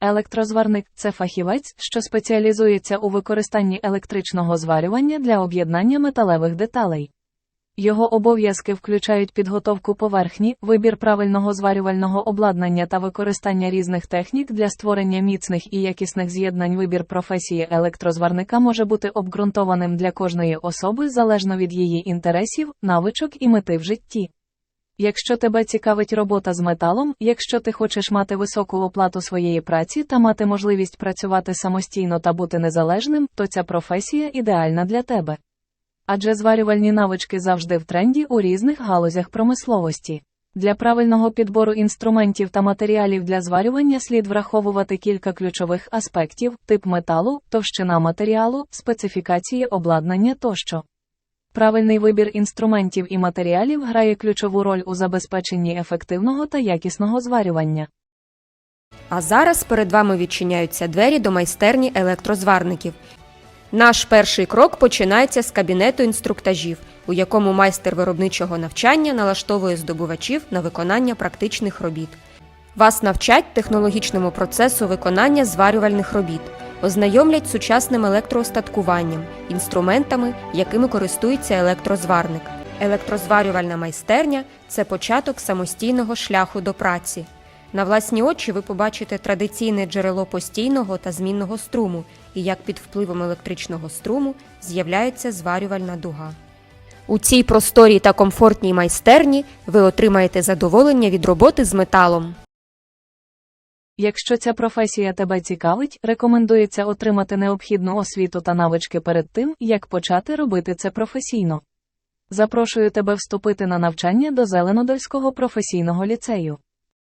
Електрозварник це фахівець, що спеціалізується у використанні електричного зварювання для об'єднання металевих деталей. Його обов'язки включають підготовку поверхні, вибір правильного зварювального обладнання та використання різних технік для створення міцних і якісних з'єднань. Вибір професії електрозварника може бути обґрунтованим для кожної особи залежно від її інтересів, навичок і мети в житті. Якщо тебе цікавить робота з металом, якщо ти хочеш мати високу оплату своєї праці та мати можливість працювати самостійно та бути незалежним, то ця професія ідеальна для тебе. Адже зварювальні навички завжди в тренді у різних галузях промисловості. Для правильного підбору інструментів та матеріалів для зварювання слід враховувати кілька ключових аспектів: тип металу, товщина матеріалу, специфікації обладнання тощо. Правильний вибір інструментів і матеріалів грає ключову роль у забезпеченні ефективного та якісного зварювання. А зараз перед вами відчиняються двері до майстерні електрозварників. Наш перший крок починається з кабінету інструктажів, у якому майстер виробничого навчання налаштовує здобувачів на виконання практичних робіт. Вас навчать технологічному процесу виконання зварювальних робіт, ознайомлять сучасним електроостаткуванням, інструментами, якими користується електрозварник. Електрозварювальна майстерня це початок самостійного шляху до праці. На власні очі ви побачите традиційне джерело постійного та змінного струму і як під впливом електричного струму з'являється зварювальна дуга. У цій просторій та комфортній майстерні ви отримаєте задоволення від роботи з металом. Якщо ця професія тебе цікавить, рекомендується отримати необхідну освіту та навички перед тим, як почати робити це професійно. Запрошую тебе вступити на навчання до Зеленодольського професійного ліцею.